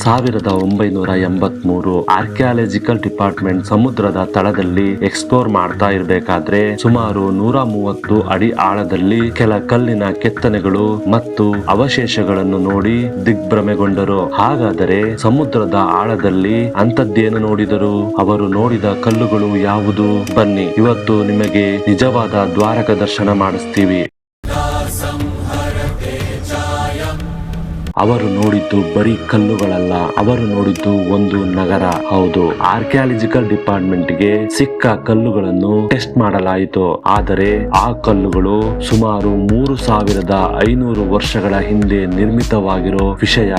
ಸಾವಿರದ ಒಂಬೈನೂರ ಎಂಬತ್ಮೂರು ಆರ್ಕಿಯಾಲಜಿಕಲ್ ಡಿಪಾರ್ಟ್ಮೆಂಟ್ ಸಮುದ್ರದ ತಳದಲ್ಲಿ ಎಕ್ಸ್ಪ್ಲೋರ್ ಮಾಡ್ತಾ ಇರಬೇಕಾದ್ರೆ ಸುಮಾರು ನೂರ ಮೂವತ್ತು ಅಡಿ ಆಳದಲ್ಲಿ ಕೆಲ ಕಲ್ಲಿನ ಕೆತ್ತನೆಗಳು ಮತ್ತು ಅವಶೇಷಗಳನ್ನು ನೋಡಿ ದಿಗ್ಭ್ರಮೆಗೊಂಡರು. ಹಾಗಾದರೆ ಸಮುದ್ರದ ಆಳದಲ್ಲಿ ಅಂತದ್ದೇನು ನೋಡಿದರು? ಅವರು ನೋಡಿದ ಕಲ್ಲುಗಳು ಯಾವುದು? ಬನ್ನಿ, ಇವತ್ತು ನಿಮಗೆ ನಿಜವಾದ ದ್ವಾರಕ ದರ್ಶನ ಮಾಡಿಸ್ತೀವಿ. ಅವರು ನೋಡಿದ್ದು ಬರೀ ಕಲ್ಲುಗಳಲ್ಲ, ಅವರು ನೋಡಿದ್ದು ಒಂದು ನಗರ. ಹೌದು, ಆರ್ಕಿಯಾಲಜಿಕಲ್ ಡಿಪಾರ್ಟ್ಮೆಂಟ್ಗೆ ಸಿಕ್ಕ ಕಲ್ಲುಗಳನ್ನು ಟೆಸ್ಟ್ ಮಾಡಲಾಯಿತು. ಆದರೆ ಆ ಕಲ್ಲುಗಳು ಸುಮಾರು ಮೂರು ಸಾವಿರದ ಐನೂರು ವರ್ಷಗಳ ಹಿಂದೆ ನಿರ್ಮಿತವಾಗಿರೋ ವಿಷಯ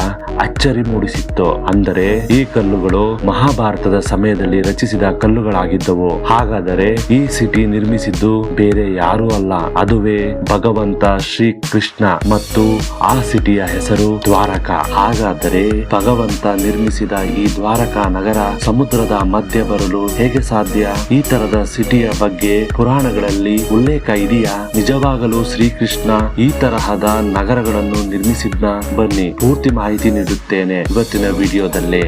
ಅಚ್ಚರಿ ಮೂಡಿಸಿತ್ತು. ಅಂದರೆ ಈ ಕಲ್ಲುಗಳು ಮಹಾಭಾರತದ ಸಮಯದಲ್ಲಿ ರಚಿಸಿದ ಕಲ್ಲುಗಳಾಗಿದ್ದವು. ಹಾಗಾದರೆ ಈ ಸಿಟಿ ನಿರ್ಮಿಸಿದ್ದು ಬೇರೆ ಯಾರೂ ಅಲ್ಲ. ಅದುವೇ ಭಗವಂತ ಶ್ರೀ ಕೃಷ್ಣ ಮತ್ತು ಆ ಸಿಟಿಯ ಹೆಸರು ದ್ವಾರಕ. ಹಾಗಾದರೆ ಭಗವಂತ ನಿರ್ಮಿಸಿದ ಈ ದ್ವಾರಕ ನಗರ ಸಮುದ್ರದ ಮಧ್ಯೆ ಬರಲು ಹೇಗೆ ಸಾಧ್ಯ? ಈ ತರದ ಸಿಟಿಯ ಬಗ್ಗೆ ಪುರಾಣಗಳಲ್ಲಿ ಉಲ್ಲೇಖ ಇದೆಯಾ? ನಿಜವಾಗಲೂ ಶ್ರೀಕೃಷ್ಣ ಈ ತರಹದ ನಗರಗಳನ್ನು ನಿರ್ಮಿಸಿದ್ನ? ಬನ್ನಿ, ಪೂರ್ತಿ ಮಾಹಿತಿ ನೀಡುತ್ತೇನೆ ಇವತ್ತಿನ ವಿಡಿಯೋದಲ್ಲಿ.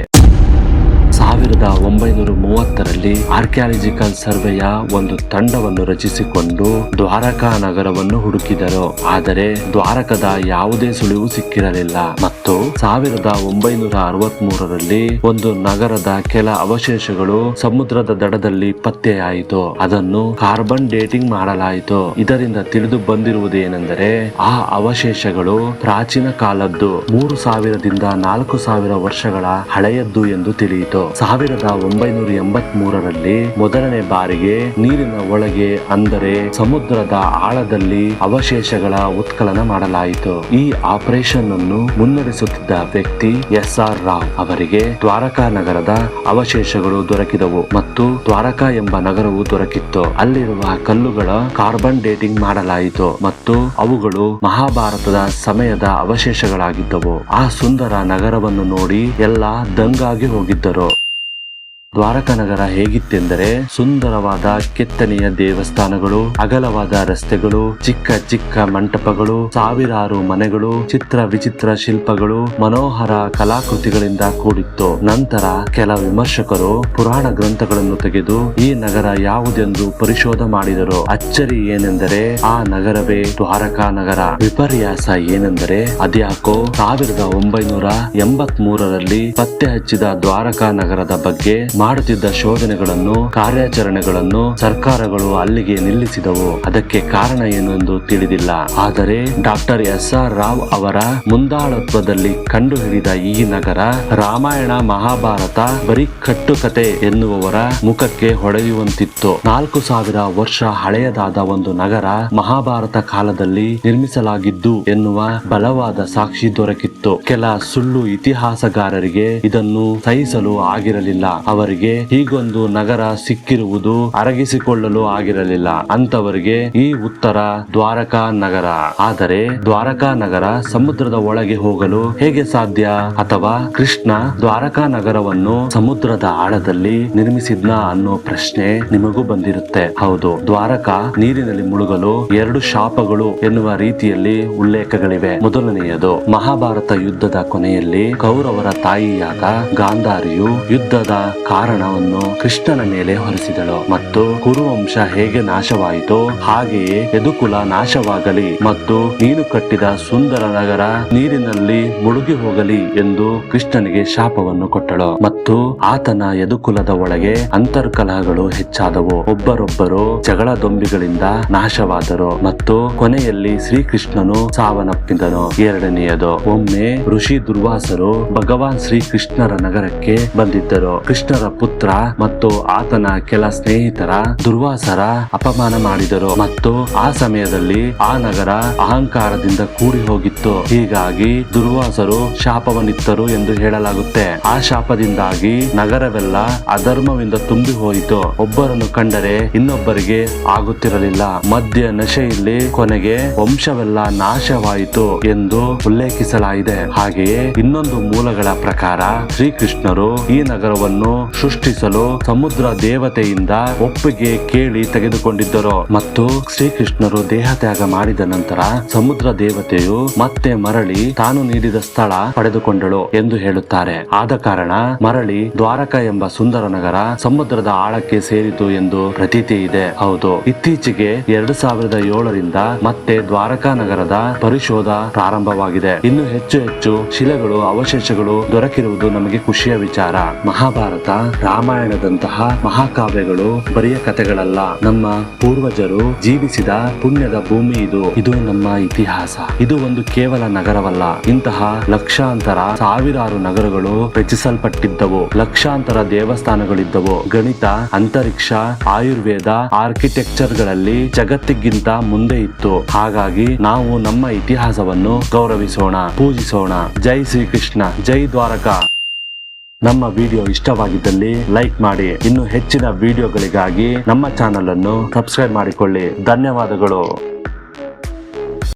ಸಾವಿರದ ಒಂಬೈನೂರ ಮೂವತ್ತರಲ್ಲಿ ಆರ್ಕಿಯಾಲಜಿಕಲ್ ಸರ್ವೆಯ ಒಂದು ತಂಡವನ್ನು ರಚಿಸಿಕೊಂಡು ದ್ವಾರಕಾ ನಗರವನ್ನು ಹುಡುಕಿದರು. ಆದರೆ ದ್ವಾರಕದ ಯಾವುದೇ ಸುಳಿವು ಸಿಕ್ಕಿರಲಿಲ್ಲ. ಮತ್ತು ಸಾವಿರದ ಒಂಬೈನೂರ ಅರವತ್ ಒಂದು ನಗರದ ಕೆಲ ಅವಶೇಷಗಳು ಸಮುದ್ರದ ದಡದಲ್ಲಿ ಪತ್ತೆಯಾಯಿತು ಅದನ್ನು ಕಾರ್ಬನ್ ಡೇಟಿಂಗ್ ಮಾಡಲಾಯಿತು. ಇದರಿಂದ ತಿಳಿದು ಬಂದಿರುವುದೇನೆಂದರೆ, ಆ ಅವಶೇಷಗಳು ಪ್ರಾಚೀನ ಕಾಲದ್ದು ಮೂರು ಸಾವಿರದಿಂದ ನಾಲ್ಕು ಸಾವಿರ ವರ್ಷಗಳ ಹಳೆಯದ್ದು ಎಂದು ತಿಳಿಯಿತು. ಸಾವಿರದ ಒಂಬೈನೂರ ಎಂಬತ್ ಮೂರರಲ್ಲಿ ಮೊದಲನೇ ಬಾರಿಗೆ ನೀರಿನ ಒಳಗೆ ಅಂದರೆ ಸಮುದ್ರದ ಆಳದಲ್ಲಿ ಅವಶೇಷಗಳ ಉತ್ಖನನ ಮಾಡಲಾಯಿತು. ಈ ಆಪರೇಷನ್ ಅನ್ನು ಮುನ್ನಡೆಸುತ್ತಿದ್ದ ವ್ಯಕ್ತಿ ಎಸ್ ಆರ್ ರಾವ್ ಅವರಿಗೆ ದ್ವಾರಕಾ ನಗರದ ಅವಶೇಷಗಳು ದೊರಕಿದವು ಮತ್ತು ದ್ವಾರಕಾ ಎಂಬ ನಗರವು ದೊರಕಿತ್ತು. ಅಲ್ಲಿರುವ ಕಲ್ಲುಗಳ ಕಾರ್ಬನ್ ಡೇಟಿಂಗ್ ಮಾಡಲಾಯಿತು ಮತ್ತು ಅವುಗಳು ಮಹಾಭಾರತದ ಸಮಯದ ಅವಶೇಷಗಳಾಗಿದ್ದವು. ಆ ಸುಂದರ ನಗರವನ್ನು ನೋಡಿ ಎಲ್ಲ ದಂಗಾಗಿ ಹೋಗಿದ್ದರು. ದ್ವಾರಕ ನಗರ ಹೇಗಿತ್ತೆಂದರೆ ಸುಂದರವಾದ ಕೆತ್ತನೆಯ ದೇವಸ್ಥಾನಗಳು, ಅಗಲವಾದ ರಸ್ತೆಗಳು, ಚಿಕ್ಕ ಚಿಕ್ಕ ಮಂಟಪಗಳು, ಸಾವಿರಾರು ಮನೆಗಳು, ಚಿತ್ರ ವಿಚಿತ್ರ ಶಿಲ್ಪಗಳು, ಮನೋಹರ ಕಲಾಕೃತಿಗಳಿಂದ ಕೂಡಿತ್ತು. ನಂತರ ಕೆಲ ವಿಮರ್ಶಕರು ಪುರಾಣ ಗ್ರಂಥಗಳನ್ನು ತೆಗೆದು ಈ ನಗರ ಯಾವುದೆಂದು ಪರಿಶೋಧ ಮಾಡಿದರು. ಅಚ್ಚರಿ ಏನೆಂದರೆ ಆ ನಗರವೇ ದ್ವಾರಕಾ ನಗರ ವಿಪರ್ಯಾಸ ಏನೆಂದರೆ ಅದ್ಯಾಕೋ ಸಾವಿರದ ಒಂಬೈನೂರ ಎಂಬತ್ ಮೂರರಲ್ಲಿ ಪತ್ತೆ ಹಚ್ಚಿದ ದ್ವಾರಕಾ ನಗರದ ಬಗ್ಗೆ ಮಾಡುತ್ತಿದ್ದ ಶೋಧನೆಗಳನ್ನು, ಕಾರ್ಯಾಚರಣೆಗಳನ್ನು ಸರ್ಕಾರಗಳು ಅಲ್ಲಿಗೆ ನಿಲ್ಲಿಸಿದವು. ಅದಕ್ಕೆ ಕಾರಣ ಏನೆಂದು ತಿಳಿದಿಲ್ಲ. ಆದರೆ ಡಾಕ್ಟರ್ ಎಸ್ ಆರ್ ರಾವ್ ಅವರ ಮುಂದಾಳತ್ವದಲ್ಲಿ ಕಂಡುಹಿಡಿದ ಈ ನಗರ ರಾಮಾಯಣ ಮಹಾಭಾರತ ಬರೀ ಕಟ್ಟುಕತೆ ಎನ್ನುವವರ ಮುಖಕ್ಕೆ ಹೊಡೆಯುವಂತಿತ್ತು ನಾಲ್ಕು ಸಾವಿರ ವರ್ಷ ಹಳೆಯದಾದ ಒಂದು ನಗರ ಮಹಾಭಾರತ ಕಾಲದಲ್ಲಿ ನಿರ್ಮಿಸಲಾಗಿದ್ದು ಎನ್ನುವ ಬಲವಾದ ಸಾಕ್ಷಿ ದೊರಕಿತ್ತು. ಕೆಲ ಸುಳ್ಳು ಇತಿಹಾಸಗಾರರಿಗೆ ಇದನ್ನು ಸಹಿಸಲು ಆಗಿರಲಿಲ್ಲ. ಅವರಿಗೆ ಹೀಗೊಂದು ನಗರ ಸಿಕ್ಕಿರುವುದು ಅರಗಿಸಿಕೊಳ್ಳಲು ಆಗಿರಲಿಲ್ಲ. ಅಂತವರಿಗೆ ಈ ಉತ್ತರ ದ್ವಾರಕಾ ನಗರ. ಆದರೆ ದ್ವಾರಕಾ ನಗರ ಸಮುದ್ರದ ಒಳಗೆ ಹೋಗಲು ಹೇಗೆ ಸಾಧ್ಯ? ಅಥವಾ ಕೃಷ್ಣ ದ್ವಾರಕಾ ನಗರವನ್ನು ಸಮುದ್ರದ ಆಳದಲ್ಲಿ ನಿರ್ಮಿಸಿದ್ನ ಅನ್ನೋ ಪ್ರಶ್ನೆ ನಿಮಗೂ ಬಂದಿರುತ್ತೆ. ಹೌದು, ದ್ವಾರಕಾ ನೀರಿನಲ್ಲಿ ಮುಳುಗಲು ಎರಡು ಶಾಪಗಳು ಎನ್ನುವ ರೀತಿಯಲ್ಲಿ ಉಲ್ಲೇಖಗಳಿವೆ. ಮೊದಲನೆಯದು, ಮಹಾಭಾರತ ಯುದ್ಧದ ಕೊನೆಯಲ್ಲಿ ಕೌರವರ ತಾಯಿಯಾದ ಗಾಂಧಾರಿಯು ಯುದ್ಧದ ಕಾರಣವನ್ನು ಕೃಷ್ಣನ ಮೇಲೆ ಹೊರಿಸಿದಳು. ಮತ್ತು ಕುರುವಂಶ ಹೇಗೆ ನಾಶವಾಯಿತೋ ಹಾಗೆಯೇ ಯದುಕುಲ ನಾಶವಾಗಲಿ ಮತ್ತು ನೀನು ಕಟ್ಟಿದ ಸುಂದರ ನಗರ ನೀರಿನಲ್ಲಿ ಮುಳುಗಿ ಹೋಗಲಿ ಎಂದು ಕೃಷ್ಣನಿಗೆ ಶಾಪವನ್ನು ಕೊಟ್ಟಳು. ಮತ್ತು ಆತನ ಯದುಕುಲದ ಒಳಗೆ ಅಂತರ್ಕಲಹಗಳು ಹೆಚ್ಚಾದವು. ಒಬ್ಬರೊಬ್ಬರು ಜಗಳ ದೊಂಬಿಗಳಿಂದ ನಾಶವಾದರು ಮತ್ತು ಕೊನೆಯಲ್ಲಿ ಶ್ರೀಕೃಷ್ಣನು ಸಾವನ್ನಪ್ಪಿದನು. ಎರಡನೆಯದು, ಒಮ್ಮೆ ಋಷಿ ದುರ್ವಾಸರು ಭಗವಾನ್ ಶ್ರೀಕೃಷ್ಣರ ನಗರಕ್ಕೆ ಬಂದಿದ್ದರು. ಕೃಷ್ಣರ ಪುತ್ರ ಮತ್ತು ಆತನ ಕೆಲ ಸ್ನೇಹಿತರ ದುರ್ವಾಸರ ಅಪಮಾನ ಮಾಡಿದರು. ಮತ್ತು ಆ ಸಮಯದಲ್ಲಿ ಆ ನಗರ ಅಹಂಕಾರದಿಂದ ಕೂಡಿ ಹೋಗಿತ್ತು ಹೀಗಾಗಿ ದುರ್ವಾಸರು ಶಾಪವನ್ನಿತ್ತರು ಎಂದು ಹೇಳಲಾಗುತ್ತೆ. ಆ ಶಾಪದಿಂದಾಗಿ ನಗರವೆಲ್ಲ ಅಧರ್ಮವಿಂದ ತುಂಬಿ ಹೋಯಿತು ಒಬ್ಬರನ್ನು ಕಂಡರೆ ಇನ್ನೊಬ್ಬರಿಗೆ ಆಗುತ್ತಿರಲಿಲ್ಲ. ಮದ್ಯ ನಶೆಯಲ್ಲಿ ಕೊನೆಗೆ ವಂಶವೆಲ್ಲ ನಾಶವಾಯಿತು ಎಂದು ಉಲ್ಲೇಖಿಸಲಾಗಿದೆ. ಹಾಗೆಯೇ ಇನ್ನೊಂದು ಮೂಲಗಳ ಪ್ರಕಾರ ಶ್ರೀಕೃಷ್ಣರು ಈ ನಗರವನ್ನು ಸೃಷ್ಟಿಸಲು ಸಮುದ್ರ ದೇವತೆಯಿಂದ ಒಪ್ಪಿಗೆ ಕೇಳಿ ತೆಗೆದುಕೊಂಡಿದ್ದರು. ಮತ್ತು ಶ್ರೀಕೃಷ್ಣರು ದೇಹ ತ್ಯಾಗ ಮಾಡಿದ ನಂತರ ಸಮುದ್ರ ದೇವತೆಯು ಮತ್ತೆ ಮರಳಿ ತಾನು ನೀಡಿದ ಸ್ಥಳ ಪಡೆದುಕೊಂಡಳು ಎಂದು ಹೇಳುತ್ತಾರೆ. ಆದ ಕಾರಣ ಮರಳಿ ದ್ವಾರಕ ಎಂಬ ಸುಂದರ ನಗರ ಸಮುದ್ರದ ಆಳಕ್ಕೆ ಸೇರಿತು ಎಂದು ಪ್ರತೀತಿ ಇದೆ. ಹೌದು, ಇತ್ತೀಚೆಗೆ ಎರಡು ಸಾವಿರದ ಏಳರಿಂದ ಮತ್ತೆ ದ್ವಾರಕಾ ನಗರದ ಪರಿಶೋಧ ಪ್ರಾರಂಭವಾಗಿದೆ. ಇನ್ನು ಹೆಚ್ಚು ಹೆಚ್ಚು ಶಿಲೆಗಳು, ಅವಶೇಷಗಳು ದೊರಕಿರುವುದು ನಮಗೆ ಖುಷಿಯ ವಿಚಾರ. ಮಹಾಭಾರತ ರಾಮಾಯಣದಂತಹ ಮಹಾಕಾವ್ಯಗಳು ಬರಿಯ ಕಥೆಗಳಲ್ಲ. ನಮ್ಮ ಪೂರ್ವಜರು ಜೀವಿಸಿದ ಪುಣ್ಯದ ಭೂಮಿ ಇದು. ಇದು ನಮ್ಮ ಇತಿಹಾಸ. ಇದು ಒಂದು ಕೇವಲ ನಗರವಲ್ಲ. ಇಂತಹ ಲಕ್ಷಾಂತರ ಸಾವಿರಾರು ನಗರಗಳು ರಚಿಸಲ್ಪಟ್ಟಿದ್ದವು. ಲಕ್ಷಾಂತರ ದೇವಸ್ಥಾನಗಳಿದ್ದವು. ಗಣಿತ, ಅಂತರಿಕ್ಷ, ಆಯುರ್ವೇದ ಆರ್ಕಿಟೆಕ್ಚರ್ಗಳಲ್ಲಿ ಜಗತ್ತಿಗಿಂತ ಮುಂದೆ ಇತ್ತು. ಹಾಗಾಗಿ ನಾವು ನಮ್ಮ ಇತಿಹಾಸವನ್ನು ಗೌರವಿಸೋಣ, ಪೂಜಿಸೋಣ. ಜೈ ಶ್ರೀಕೃಷ್ಣ. ಜೈ ದ್ವಾರಕಾ. ನಮ್ಮ ವಿಡಿಯೋ ಇಷ್ಟವಾಗಿದ್ದಲ್ಲಿ ಲೈಕ್ ಮಾಡಿ. ಇನ್ನು ಹೆಚ್ಚಿನ ವಿಡಿಯೋಗಳಿಗಾಗಿ ನಮ್ಮ ಚಾನಲ್ ಅನ್ನು ಸಬ್ಸ್ಕ್ರೈಬ್ ಮಾಡಿಕೊಳ್ಳಿ. ಧನ್ಯವಾದಗಳು.